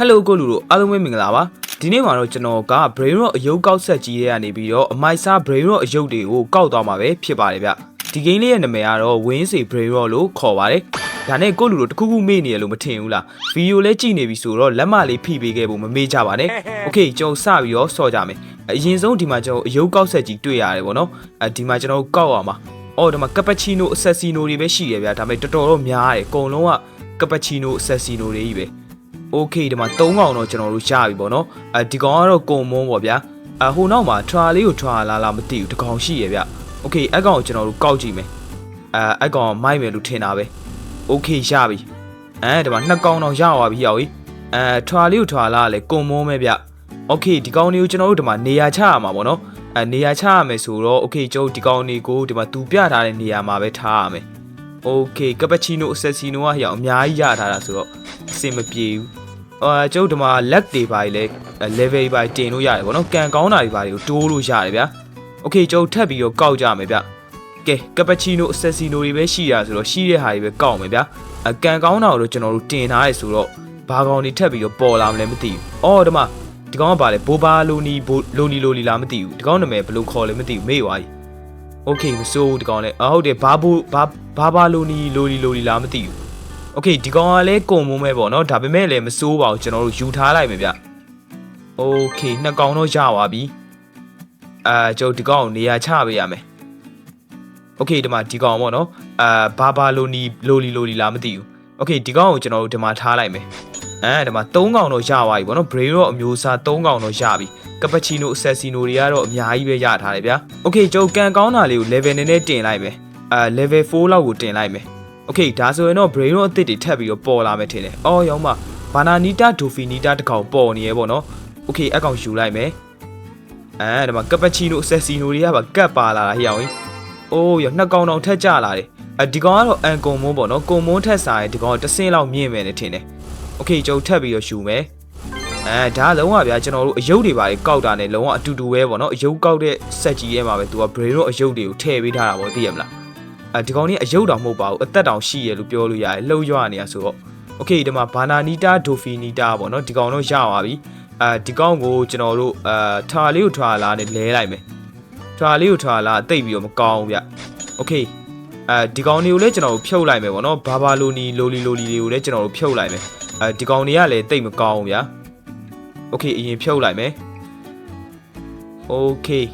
Hello ကိုလူတို့အားလုံးပဲမင်္ဂလာပါဒီနေ့မှာတော့ကျွန်တော်က brain rot အယုတ်ကောက်ဆက်ကြီးတွေကနေပြီးတော့အမိုက်စား brain rot အယုတ်တွေကိုကောက်သွားမှာပဲဖြစ်ပါတယ်ဗျဒီ game လေးရဲ့နာမည်ကတော့ win စီ brain rot လို့ခေါ်ပါတယ်ဒါနဲ့ကိုလူတို့တခုခုမေ့နေရလို့မထင်ဘူးလားဗီဒီယိုလဲကြည့်နေပြီဆိုတော့လက်မလေးဖိပေးခဲ့ဖို့မမေ့ကြပါနဲ့โอเคကျွန်တော်စပြီးတော့ဆော့ကြမယ်အရင်ဆုံးဒီမှာကျွန်တော်အယုတ်ကောက်ဆက်ကြီးတွေ့ရတယ်ပေါ့နော်အဲဒီမှာကျွန်တော်ကောက်ရမှာအော်ဒီမှာကပချီနိုအဆက်စီနိုတွေပဲရှိတယ်ဗျာဒါပေမဲ့တော်တော်တော့များတယ်အကုန်လုံးကကပချီနိုအဆက်စီနိုတွေကြီးပဲ โอเคဒီမှာ၃កောင်တော့ကျွန်တော်တို့ရပြီပေါ့နော်အဲဒီကောင်ကတော့ကုံမုံပေါ့ဗျာအဟိုနောက်မှာ try လေးကို try လာလာမသိဘူးတကောင်ရှိရဗျโอเคအကောင်ကိုကျွန်တော်တို့ကောက်ကြည့်မယ်အဲအကောင်မိုက်မယ်လို့ထင်တာပဲโอเคရပြီအဲဒီမှာနှစ်ကောင်တော့ရသွားပြီရောက်ပြီအဲ try လေးကို try လာလေကုံမုံပဲဗျโอเคဒီကောင်လေးကိုကျွန်တော်တို့ဒီမှာနေရာချရမှာပေါ့နော်အဲနေရာချရမယ်ဆိုတော့โอเคကျွန်တော်ဒီကောင်လေးကိုဒီမှာသူပြထားတဲ့နေရာမှာပဲထားရမယ်โอเคကပချီနိုအဆက်စီနိုကဟိအောင်အများကြီးရထားတာဆိုတော့အဆင်မပြေဘူး အာကျုပ်ဒီမှာ lag တွေပါလေ level တွေပါတင်လို့ရတယ်ဗောနော်ကန်ကောင်းတာတွေပါတွေကိုတိုးလို့ရတယ်ဗျာโอเคကျုပ်ထပ်ပြီးတော့ကောက်ကြမယ်ဗျကဲကပချီနိုအဆက်စီနိုတွေပဲရှိရဆိုတော့ရှိတဲ့ဟာတွေပဲကောက်မယ်ဗျာအကန်ကောင်းတာကိုတော့ကျွန်တော်တို့တင်ထားရဲဆိုတော့ဘာကောင်တွေထပ်ပြီးတော့ပေါ်လာမလဲမသိဘူးအော်ဒီမှာဒီကောင်ကပါလေဘိုဘာလိုနီဘိုလိုနီလိုလီလားမသိဘူးဒီကောင်နာမည်ဘယ်လိုခေါ်လဲမသိဘူးမေ့သွားပြီโอเคမစိုးဒီကောင်လည်းအဟုတ်တယ်ဘာဘိုဘာဘာဘာလိုနီလိုလီလိုလီလားမသိဘူး โอเคဒီကောင်ကလည်းကုံမုံပဲပေါ့နော်ဒါပေမဲ့လည်းမစိုးပါဘူးကျွန်တော်တို့ယူထားလိုက်မယ်ဗျโอเคနှစ်ကောင်တော့ရပါပြီအာကျွန်တော်ဒီကောင်ကိုနေရာချပေးရမယ်โอเคဒီမှာဒီကောင်ပေါ့နော်အာဘာဘာလိုနီလိုလီလိုလီလားမသိဘူးโอเคဒီကောင်ကိုကျွန်တော်တို့ဒီမှာထားလိုက်မယ်အဲဒီမှာ၃ကောင်တော့ရပါပြီပေါ့နော် brain rot အမျိုးအစား၃ကောင်တော့ရပြီကပချီနိုအဆက်စီနိုတွေကတော့အများကြီးပဲရထားတယ်ဗျာโอเคကျွန်တော်ကန်ကောင်းတာလေးကို level နည်းနည်းတင်လိုက်မယ်အာ level 4လောက်ကိုတင်လိုက်မယ် Okay ဒါဆိုရင်တော့ brain ရောအသစ်တွေထပ်ပြီးတော့ပေါ်လာမယ်ထင်တယ်။အော်ရောင်းမဘာနာနီတာဒိုဖီနီတာတကောင်ပေါ်နေရဲပေါ့နော်။ Okay အကောင်ယူလိုက်မယ်။အဲဒါမှကပချီနိုဆက်စီနိုတွေကပါကတ်ပါလာတာဟိအောင်ကြီး။အိုးရောနှစ်ကောင်တော့ထက်ကြလာတယ်။အဒီကောင်ကတော့အန်ကွန်မွန်းပေါ့နော်။ကွန်မွန်းထက်စားရင်ဒီကောင်တဆင်းလောက်မြင့်မယ်နဲ့ထင်တယ်။ Okay ကျွန်တော်ထပ်ပြီးတော့ယူမယ်။အဲဒါလုံးဝဗျာကျွန်တော်တို့အယုတ်တွေပါလေကောက်တာနဲ့လုံးဝအတူတူပဲပေါ့နော်အယုတ်ကောက်တဲ့စက်ကြီးရဲ့မှာပဲသူက brain ရောအယုတ်တွေကိုထည့်ပေးထားတာပေါ့သိရမလား ဒီကောင်ကြီးအယုတ်တောင်မဟုတ်ပါဘူးအသက်တောင်ရှိရလို့ပြောလို့ရတယ်လှုပ်ရွနေရဆိုတော့ okay ဒီမှာဘာနာနီတာဒိုဖီနီတာပေါ့နော်ဒီကောင်တော့ရပါပြီအဲဒီကောင်ကိုကျွန်တော်တို့အာထွာလေးကိုထွာလာနဲ့လဲလိုက်မယ်ထွာလေးကိုထွာလာအသိပြီးတော့မကောင်းဗျ okay အဲဒီကောင်တွေကိုလည်းကျွန်တော်တို့ဖြုတ်လိုက်မယ်ပေါ့နော်ဘာဘာလိုနီလိုလီလိုလီတွေကိုလည်းကျွန်တော်တို့ဖြုတ်လိုက်မယ်အဲဒီကောင်တွေကလည်းတိတ်မကောင်းဗျာ okay အရင်ဖြုတ်လိုက်မယ် okay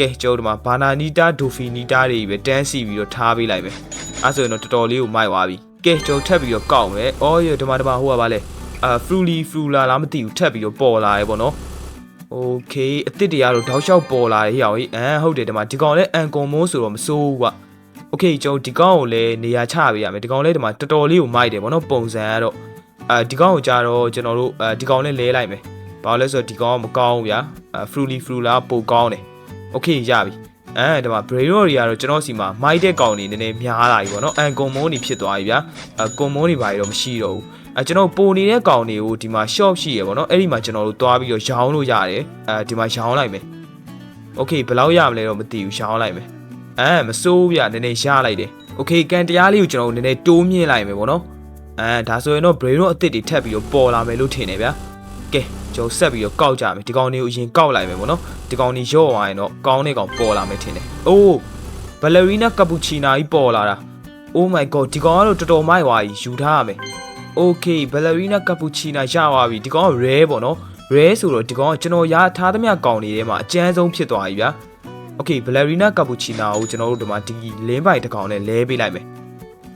ကဲကျုပ်တို့မှာဘာနာနီတာဒိုဖီနီတာတွေပဲတန်းစီပြီးတော့ထားပေးလိုက်မယ်အဲဆိုရင်တော့တော်တော်လေးကိုမိုက်သွားပြီကဲကျုပ်ထပ်ပြီးတော့ကောက်မယ်အော်ရဒီမှာဒီမှာဟိုကပါလဲအာဖရူလီဖရူလာလားမသိဘူးထပ်ပြီးတော့ပေါ်လာရဲပေါ့နော်โอเคအစ်စ်တရားတော့တောက်လျှောက်ပေါ်လာရဲ့ဟိအောင်ကြီးအမ်ဟုတ်တယ်ဒီမှာဒီကောင်လည်းအန်ကွန်မိုးဆိုတော့မစိုးဘူးကွာโอเคကျုပ်ဒီကောင်ကိုလည်းနေရာချပေးရမယ်ဒီကောင်လည်းဒီမှာတော်တော်လေးကိုမိုက်တယ်ပေါ့နော်ပုံစံကတော့အာဒီကောင်ကိုကြတော့ကျွန်တော်တို့အာဒီကောင်လည်းလဲလိုက်မယ်ဘာလို့လဲဆိုတော့ဒီကောင်ကမကောင်းဘူးဗျာအာဖရူလီဖရူလာပိုကောင်းတယ် โอเคရပြီအဲဒီမှာ brain rot တွေကတော့ကျွန်တော်စီမှာမိုက်တဲ့ကောင်တွေနည်းနည်းများလာပြီပေါ့နော်အန်ကွန်မုန်းတွေဖြစ်သွားပြီဗျာအကွန်မုန်းတွေဘာတွေတော့မရှိတော့ဘူးအဲကျွန်တော်ပိုနေတဲ့ကောင်တွေကိုဒီမှာ shop ရှိရပေါ့နော်အဲ့ဒီမှာကျွန်တော်တို့သွားပြီးတော့ရောင်းလို့ရတယ်အဲဒီမှာရောင်းလိုက်မယ်โอเคဘယ်လောက်ရမလဲတော့မသိဘူးရောင်းလိုက်မယ်အဲမစိုးဗျနည်းနည်းရလိုက်တယ်โอเคကန်တရားလေးကိုကျွန်တော်တို့နည်းနည်းတိုးမြင့်လိုက်မယ်ပေါ့နော်အဲဒါဆိုရင်တော့ brain rot အသစ်တွေထပ်ပြီးတော့ပေါ်လာမယ်လို့ထင်တယ်ဗျာ ကဲကျွန်တော်ဆက်ပြီးတော့ကောက်ကြမယ်ဒီကောင်တွေကိုအရင်ကောက်လိုက်မယ်ပေါ့နော်ဒီကောင်တွေရော့သွားရင်တော့ကောင်းတဲ့ကောင်ပေါ်လာမယ်ထင်တယ်အိုးဘယ်လရီနာကပူချီနာကြီးပေါ်လာတာ Oh my god ဒီကောင်ကတော့တော်တော်မိုက်သွားပြီယူထားရမယ် Okay ဘယ်လရီနာကပူချီနာရသွားပြီဒီကောင်က rare ပေါ့နော် rare ဆိုတော့ဒီကောင်ကကျွန်တော်ရထားသမျှကောင်တွေထဲမှာအကျန်းဆုံးဖြစ်သွားပြီဗျာ Okay ဘယ်လရီနာကပူချီနာကိုကျွန်တော်တို့ဒီမှာဒီလင်းပိုင်တစ်ကောင်နဲ့လဲပေးလိုက်မယ်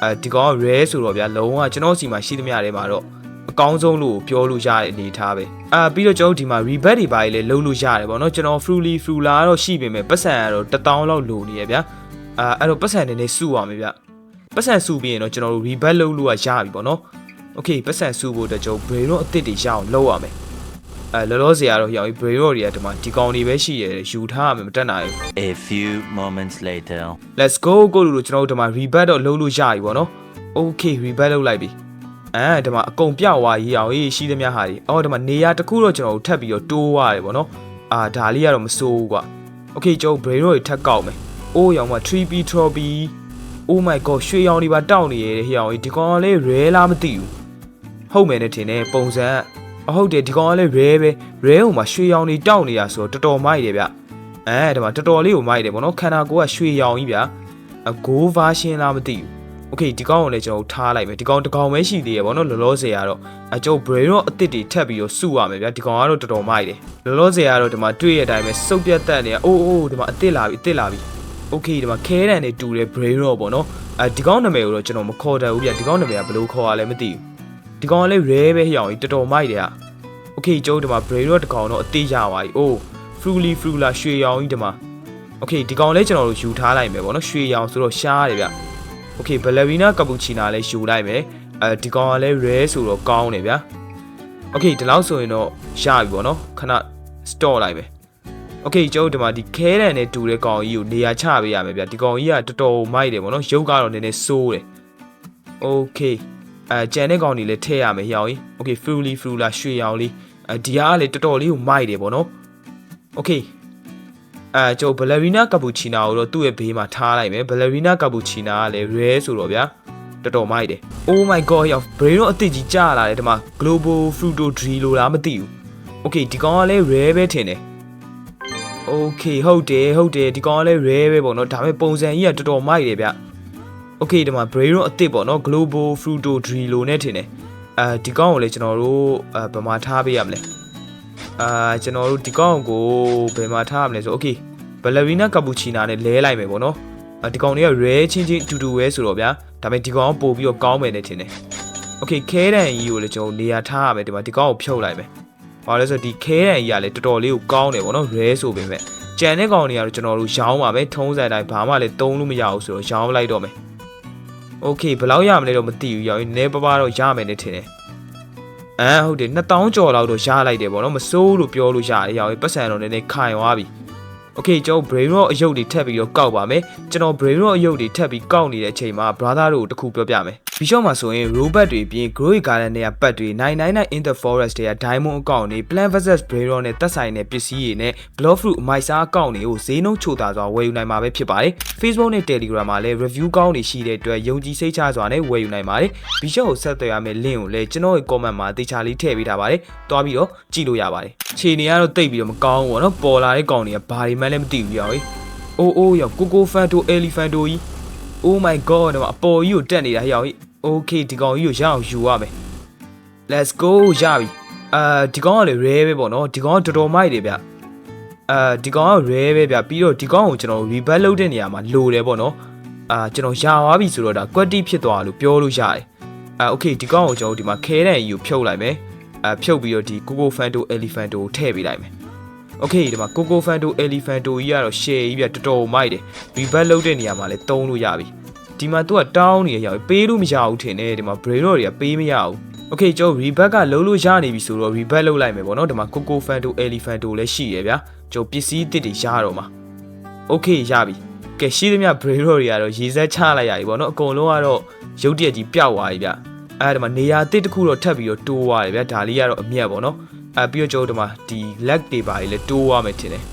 အဲဒီကောင်က rare ဆိုတော့ဗျာလုံးဝကျွန်တော်စီမှာရှိသမျှထဲမှာတော့အ ကောင်းဆုံးလို့ပြောလို့ရတဲ့အနေအထားပဲအာပြီးတော့ကျွန်တော်ဒီမှာ rebate တွေပါလေလုံးလို့ရတယ်ပေါ့နော်ကျွန်တော် fruly frula တော့ရှိပေမဲ့ပတ်စံကတော့1000လောက်လိုနေရဗျာအာအဲ့တော့ပတ်စံနေနေစုအောင်ဗျာပတ်စံစုပြီးရင်တော့ကျွန်တော်တို့ rebate လုံးလို့ရပြီပေါ့နော် okay ပတ်စံစုဖို့အတွက်ကျွန်တော် brain တော့အစ်စ်တွေရအောင်လုပ်ရမယ်အဲလောလောဆယ်ကတော့ဟို brain တော့တွေကဒီမှာဒီကောင်တွေပဲရှိရတယ်ယူထားရမယ်မတက်နိုင်ဘူး a few moments later let's go ကိုလို့ကျွန်တော်တို့ဒီမှာ rebate တော့လုံးလို့ရပြီပေါ့နော် okay rebate လုပ်လိုက်ပြီ အဲဒီမှာအကုန်ပြောက်သွားရေးအောင်ရေးရှိသမျှဟာဒီအော်ဒီမှာနေရာတစ်ခုတော့ကျွန်တော်တို့ထပ်ပြီးတော့တိုးရတယ်ဗောနော်အာဒါလေးကတော့မစိုးဘူးကွာ okay ကျွန်တော် brain rot တွေထပ်ကောက်မယ်အိုးရောင်မှာ 3p trophy oh my god ရွှေရောင်တွေပါတောက်နေရတဲ့ဟိအောင်ဒီကောင်ကလေး rare လားမသိဘူးဟုတ်မယ်နဲ့ထင်တယ်ပုံစံအဟုတ်တယ်ဒီကောင်ကလည်း rare ပဲ rare ဟိုမှာရွှေရောင်တွေတောက်နေတာဆိုတော့တော်တော်မိုက်တယ်ဗျအဲဒီမှာတော်တော်လေးကိုမိုက်တယ်ဗောနော်ခန္ဓာကိုယ်ကရွှေရောင်ကြီးဗျအ go version လားမသိဘူး โอเคဒီကောင်ကိုလည်းကျွန်တော်ထားလိုက်မယ်ဒီကောင်တစ်ကောင်ပဲရှိသေးရဗောနော်လောလောဆယ်ကတော့အကျုပ် brain တော့အစ်စ်တွေထပ်ပြီးတော့စုရမယ်ဗျဒီကောင်ကတော့တော်တော်မိုက်တယ်လောလောဆယ်ကတော့ဒီမှာတွေ့ရတဲ့အတိုင်းပဲစုပ်ပြတ်တက်နေတာအိုးအိုးဒီမှာအစ်စ်လာပြီအစ်စ်လာပြီโอเคဒီမှာခဲတန်တွေတူတယ် brain တော့ဗောနော်အဲဒီကောင်နာမည်ကိုတော့ကျွန်တော်မခေါ်တတ်ဘူးဗျဒီကောင်နာမည်ကဘယ်လိုခေါ်ရလဲမသိဘူးဒီကောင်ကလည်း rare ပဲဟျောင်ကြီးတော်တော်မိုက်တယ်อ่ะ โอเคကျုပ်ဒီမှာ brain rot တစ်ကောင်တော့အသေးရပါပြီ။ Oh fruly frula ရွှေရောင်ကြီးဒီမှာ။ Okay ဒီကောင်လည်းကျွန်တော်တို့ယူထားလိုက်မယ်ပေါ့နော်။ရွှေရောင်ဆိုတော့ရှားတယ်ဗျ။ Okay ballerina cappuccino လည်းယူလိုက်မယ်။အဲဒီကောင်ကလည်း rare ဆိုတော့ကောင်းတယ်ဗျာ။ Okay ဒီလောက်ဆိုရင်တော့ရပြီပေါ့နော်။ခဏ store လိုက်မယ်။ Okay ကျုပ်ဒီမှာဒီခဲတန်နဲ့တူတဲ့ကောင်ကြီးကိုနေရာချပေးရမယ်ဗျာ။ဒီကောင်ကြီးကတော်တော်မိုက်တယ်ပေါ့နော်။ရုပ်ကတော့နည်းနည်းစိုးတယ်။ Okay အဲကြံတဲ့ကောင်တွေလည်းထည့်ရမယ်ဟျောင်းကြီး။ Okay fruly frula ရွှေရောင်လေး။အဲဒီကလည်းတော်တော်လေးကိုမိုက်တယ်ပေါ့နော်။ Okay အဲကျိုဘလက်ရီနာကပူချီနာကိုတော့သူ့ရဲ့ဘေးမှာထားလိုက်မယ်ဘလက်ရီနာကပူချီနာကလည်း rare ဆိုတော့ဗျာတော်တော်မိုက်တယ် Oh my god ရောက် brain တော့အစ်စ်ကြီးကြာလာတယ်ဒီမှာ global fruito tree လို့လားမသိဘူး Okay ဒီကောင်ကလည်း rare ပဲထင်တယ် Okay ဟုတ်တယ်ဟုတ်တယ်ဒီကောင်ကလည်း rare ပဲပေါ့နော်ဒါပေမဲ့ပုံစံကြီးကတော်တော်မိုက်တယ်ဗျ Okay ဒီမှာ brain တော့အစ်စ်ပေါ့နော် global fruito tree လို့နဲ့ထင်တယ်အဲဒီကောင်ကိုလည်းကျွန်တော်တို့အဲဘယ်မှာထားပေးရမလဲ အာကျွန်တော်တို့ဒီကောင်ကိုဘယ်မှာထားရမလဲဆို Okay ဘလရီနာကပူချီနာနဲ့လဲလိုက်မယ်ပေါ့နော်အဲဒီကောင်တွေက rare ချင်းချင်းအတူတူပဲဆိုတော့ဗျာဒါပေမဲ့ဒီကောင်ကပို့ပြီးတော့ကောင်းမယ်နဲ့ထင်တယ် Okay ခဲတန်ကြီးကိုလည်းကျွန်တော်နေရာထားရမယ်ဒီမှာဒီကောင်ကိုဖြုတ်လိုက်မယ်ဘာလို့လဲဆိုတော့ဒီခဲတန်ကြီးကလည်းတော်တော်လေးကိုကောင်းတယ်ပေါ့နော် rare ဆိုပေမဲ့ကြံတဲ့ကောင်တွေကတော့ကျွန်တော်တို့ရောင်းပါမယ်ထုံးစံတိုင်းဘာမှလည်းသုံးလို့မရဘူးဆိုတော့ရောင်းလိုက်တော့မယ် Okay ဘယ်လောက်ရမလဲတော့မသိဘူးရောင်းနည်းပါးပါးတော့ရမယ်နဲ့ထင်တယ် အဲဟုတ်တယ်2000ကျော်လောက်တော့ရလိုက်တယ်ပေါ့နော်မစိုးလို့ပြောလို့ရတယ်ရောင်းပတ်စံတော့နည်းနည်းခိုင်သွားပြီ Okay ကျွန်တော် brain rot အယုတ်တွေထပ်ပြီးတော့ကောက်ပါမယ်ကျွန်တော် brain rot အယုတ်တွေထပ်ပြီးကောက်နေတဲ့အချိန်မှာ brother တို့ကိုတစ်ခုပြောပြမယ် ဘီရှော့မှာဆိုရင် robot တွေပြင် growing garden တွေကပတ်တွေ999 in the forest တွေက diamond အကောင့်တွေ plant versus brain rot နဲ့သက်ဆိုင်တဲ့ပစ္စည်းတွေနဲ့ block fruit အမိုက်စားအကောင့်တွေကိုဈေးနှုန်းချိုတာစွာဝယ်ယူနိုင်မှာပဲဖြစ်ပါတယ် Facebook နဲ့ Telegram မှာလည်း review ကောင်းတွေရှိတဲ့အတွက်ယုံကြည်စိတ်ချစွာနဲ့ဝယ်ယူနိုင်ပါတယ်ဘီရှော့ကိုဆက်သွယ်ရမယ့် link ကိုလည်းကျွန်တော်ရဲ့ comment မှာတေချာလေးထည့်ပေးထားပါတယ်တွားပြီးတော့ကြည့်လို့ရပါတယ်ခြေနေကတော့တိတ်ပြီးတော့မကောင်းဘူးပေါ့နော်ပေါ်လာတဲ့ကောင်တွေကဘာတွေမှလည်းမသိဘူးရောဟေးအိုးအိုးရောကိုကိုဖန်တို elephant တိုကြီး Oh my god တော့အပေါ်ကြီးကိုတက်နေတာဟဲ့ရောဟေး Okay ဒီကောင်ကြီးကိုရအောင်ယူရမယ် Let's go ရပြီအာဒီကောင်ကလည်း rare ပဲပေါ့နော်ဒီကောင်ကတော်တော်မိုက်တယ်ဗျအာဒီကောင်က rare ပဲဗျပြီးတော့ဒီကောင်ကိုကျွန်တော် rebel လုပ်တဲ့နေရာမှာလိုတယ်ပေါ့နော်အာကျွန်တော်ရသွားပြီဆိုတော့ဒါ quality ဖြစ်သွားလို့ပြောလို့ရတယ်အာ okay ဒီကောင်ကိုကျွန်တော်ဒီမှာခဲတဲ့ကြီးကိုဖြုတ်လိုက်မယ်အာဖြုတ်ပြီးတော့ဒီ Coco Fanto Elephant ကိုထည့်ပေးလိုက်မယ် Okay ဒီမှာ Coco Fanto Elephant ကြီးကတော့ share ကြီးပြတော်တော်မိုက်တယ် rebel လုပ်တဲ့နေရာမှာလည်းတုံးလို့ရပြီဒီမှာ तू ကတောင်းနေရရောက်ပေးလို့မရဘူးထင်တယ်ဒီမှာ brain rot တွေကပေးမရဘူး Okay ကျွန်တော် reback ကလုံးလို့ရနေပြီဆိုတော့ reback လုပ်လိုက်မယ်ပေါ့နော်ဒီမှာ coco fanto elephant လည်းရှိရဗျာကျွန်တော်ပစ္စည်းအစ်စ်တွေရတော့မှာ Okay ရပြီကဲရှိသမျှ brain rot တွေကတော့ရေစက်ချလိုက်ရပြီပေါ့နော်အကုန်လုံးကတော့ရုပ်တရက်ကြီးပျောက်သွားပြီဗျအဲ့ဒီမှာနေရာတစ်တစ်ခုတော့ထပ်ပြီးတော့တိုးသွားတယ်ဗျာဒါလေးကတော့အမြတ်ပေါ့နော် အဲပြီးတော့ကျွန်တော်ဒီမှာဒီ leg တွေပါလေတိုးသွားမယ်ထင်တယ်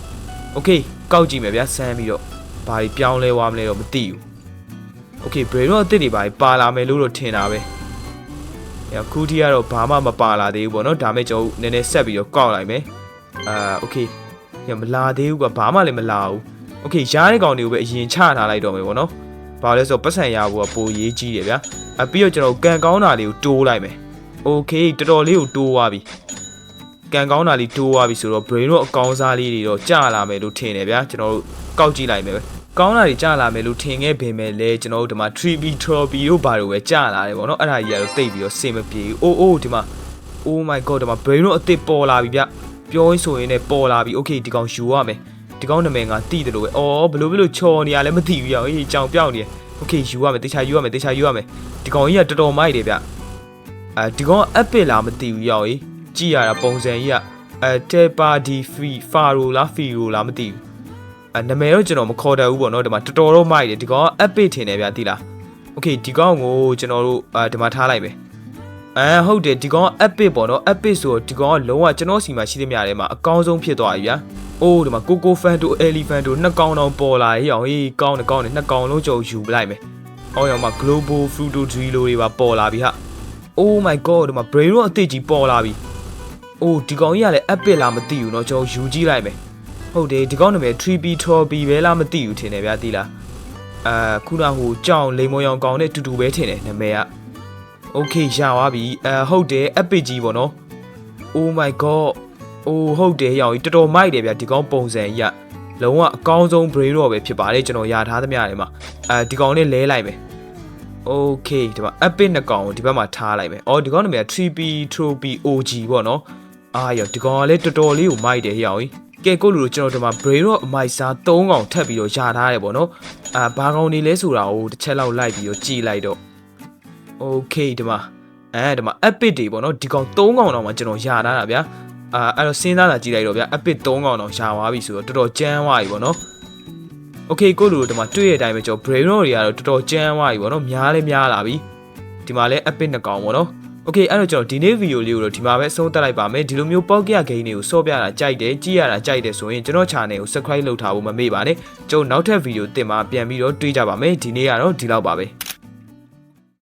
Okay ကောက်ကြည့်မယ်ဗျာဆန်းပြီးတော့ဘာတွေပြောင်းလဲသွားမလဲတော့မသိဘူး Okay brain တော့အစ်စ်တွေပါပါလာမယ်လို့တော့ထင်တာပဲ။အခုထိကတော့ဘာမှမပါလာသေးဘူးပေါ့နော်။ဒါမဲ့ကျွန်တော်နည်းနည်းဆက်ပြီးတော့ကောက်လိုက်မယ်။အာ Okay ညမလာသေးဘူးကဘာမှလည်းမလာဘူး။ Okay ရားတဲ့ကောင်တွေကိုပဲအရင်ချထားလိုက်တော့မယ်ပေါ့နော်။ဘာလဲဆိုတော့ပတ်စံရဖို့ကပိုရေးကြီးတယ်ဗျာ။အပြီးတော့ကျွန်တော်ကန်ကောင်းတာလေးကိုတိုးလိုက်မယ်။ Okay တော်တော်လေးကိုတိုးသွားပြီ။ ကန်ကောင်းတာလေးတိုးသွားပြီဆိုတော့ brain တော့အကောင်းစားလေးတွေတော့ကျလာမယ်လို့ထင်တယ်ဗျာကျွန်တော်တို့ကောက်ကြည့်လိုက်မယ်ပဲ။ကောင်းတာတွေကြာလာမယ်လို့ထင်ခဲ့ပေမဲ့လည်းကျွန်တော်တို့ဒီမှာ 3B trophy တို့ဘာလို့ပဲကြာလာတယ်ပေါ့နော်အဲ့ဒါကြီးကတော့တိတ်ပြီးတော့စင်မပြေဘူးအိုးအိုးဒီမှာ Oh my god ဒီမှာ brain တို့အစ်စ်ပေါ်လာပြီဗျပြောရင်းဆိုရင်လည်းပေါ်လာပြီ Okay ဒီကောင်ယူရမယ်ဒီကောင်နာမည်ငါတိတယ်လို့ပဲအော်ဘလို့ဘလို့ချော်နေရလဲမသိဘူးရောအေးကြောင်ပြောက်နေတယ် Okay ယူရမယ်တခြားယူရမယ်တခြားယူရမယ်ဒီကောင်ကြီးကတော်တော်မိုက်တယ်ဗျအဲဒီကောင်အပစ်လားမသိဘူးရောအေး ကြည့်ရတာပုံစံကြီးကအဲတေပါဒီဖီဖာရိုလားဖီရိုလားမသိဘူး အဲနာမည်တော့ကျွန်တော်မခေါ်တတ်ဘူးပေါ့နော်ဒီမှာတော်တော်တော့မိုက်တယ်ဒီကောင်က epic ထင်တယ်ဗျာသိလားโอเคဒီကောင်ကိုကျွန်တော်တို့အာဒီမှာထားလိုက်မယ်အဲဟုတ်တယ်ဒီကောင်က epic ပေါ့နော် epic ဆိုတော့ဒီကောင်ကလုံးဝကျွန်တော်စီမှာရှိသမျှထဲမှာအကောင်းဆုံးဖြစ်သွားပြီဗျာအိုးဒီမှာ coco fan တို့ elephant တို့နှစ်ကောင်တောင်ပေါ်လာရေးအောင်ဟေးကောင်းတယ်ကောင်းတယ်နှစ်ကောင်လုံးကြုံယူလိုက်မယ်အော်ရောမှာ global fruito tree လိုတွေပါပေါ်လာပြီဟာ oh my god ဒီမှာ brain တော့အစ်စ်ကြီးပေါ်လာပြီ အိုးဒီကောင်ကြီးကလည်း epic လားမသိဘူးเนาะကျွန်တော်ယူကြည့်လိုက်မယ်ဟုတ်တယ်ဒီကောင်နာမည် 3B Trophy ပဲလားမသိဘူးထင်တယ်ဗျာသိလားအာခုနကဟိုကြောင်လိမ်မောင်ရောင်ကောင်နဲ့တူတူပဲထင်တယ်နာမည်က Okay ရသွားပြီအဲဟုတ်တယ် epic ကြီးပေါ့နော် Oh my god အိုးဟုတ်တယ်ရောင်ကြီးတော်တော်မိုက်တယ်ဗျာဒီကောင်ပုံစံကြီးကလုံးဝအကောင်းဆုံး brain rot ပဲဖြစ်ပါတယ်ကျွန်တော်ရထားသမျှတွေမှာအဲဒီကောင်လေးလဲလိုက်မယ် Okay ဒီမှာ epic နှစ်ကောင်ကိုဒီဘက်မှာထားလိုက်မယ်အော်ဒီကောင်နာမည်က 3P Trophy OG ပေါ့နော် အာရောဒီကောင်ကလည်းတော်တော်လေးကိုမိုက်တယ်ရောင်ကြီးကဲကိုလူတို့ကျွန်တော်ဒီမှာ brain rot အမိုက်စား3ကောင်ထပ်ပြီးတော့ရထားတယ်ပေါ့နော်အာဘာကောင်နေလဲဆိုတာကိုတစ်ချက်လောက်လိုက်ပြီးတော့ကြည်လိုက်တော့ Okay ဒီမှာအဲဒီမှာ epic တွေပေါ့နော်ဒီကောင်3ကောင်တော့မှကျွန်တော်ရထားတာဗျာအာအဲ့တော့စဉ်းစားတာကြည့်လိုက်တော့ဗျာ epic 3ကောင်တော့ရသွားပြီဆိုတော့တော်တော်ကြမ်းသွားပြီပေါ့နော် Okay ကိုလူတို့ဒီမှာတွေ့ရတဲ့အတိုင်းပဲကျွန်တော် brain rot တွေကတော့တော်တော်ကြမ်းသွားပြီပေါ့နော်များလဲများလာပြီဒီမှာလဲ epic နှစ်ကောင်ပေါ့နော် Okay အဲ့တော့ကျွန်တော်ဒီနေ့ဗီဒီယိုလေးကိုတော့ဒီမှာပဲအဆုံးသတ်လိုက်ပါမယ်ဒီလိုမျိုး pocket game တွေကိုစော့ပြတာကြိုက်တယ်ကြည့်ရတာကြိုက်တယ်ဆိုရင်ကျွန်တော် channel ကို subscribe လုပ်ထားဖို့မမေ့ပါနဲ့ကျွန်တော်နောက်ထပ်ဗီဒီယိုတင်မှာပြန်ပြီးတော့တွေ့ကြပါမယ်ဒီနေ့ကတော့ဒီလောက်ပါပဲ